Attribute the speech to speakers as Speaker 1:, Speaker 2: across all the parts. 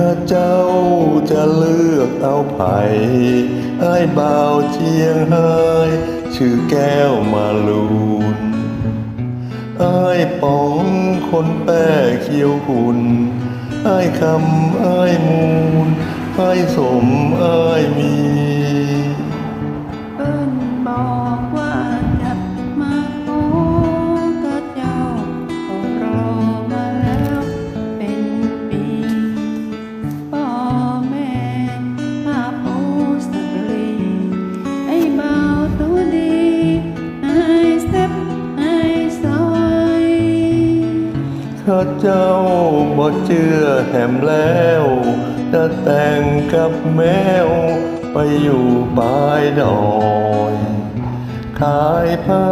Speaker 1: ข้าเจ้าจะเลือกเอาไผ่ให้เบาเชียงไฮ้ชื่อแก้วมาลูนไอ้ป๋องคนแป้เคียวหุ่นไอ้คำไอ้มูลไอ้สมไอ้มี
Speaker 2: ข้าเจ้า
Speaker 1: บ่เชื่อแหมแล้วจะแต่งกับแมว ไปอยู่ปลายดอยขายผ้า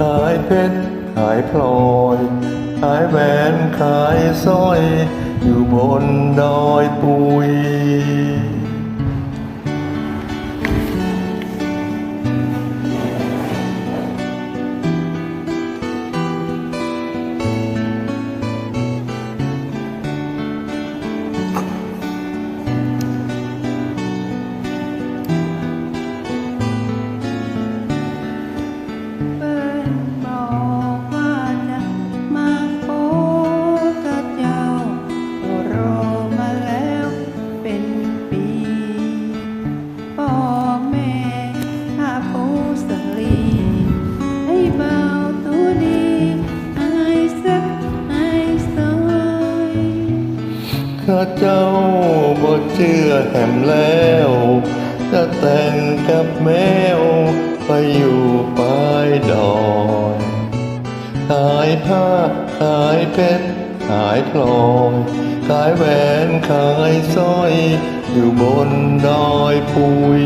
Speaker 1: ขายเพชรขายพลอยขายแหวนขายสร้อย อยู่บนดอยปุ
Speaker 2: ย
Speaker 1: ข้าเจ้าบ่เชื่อแหมแล้ว จะแต่งกับแมว ไปอยู่ปลายดอยขายผ้าขายเพชรขายพลอยขายแหวนขายสร้อย อยู่บนดอยปุย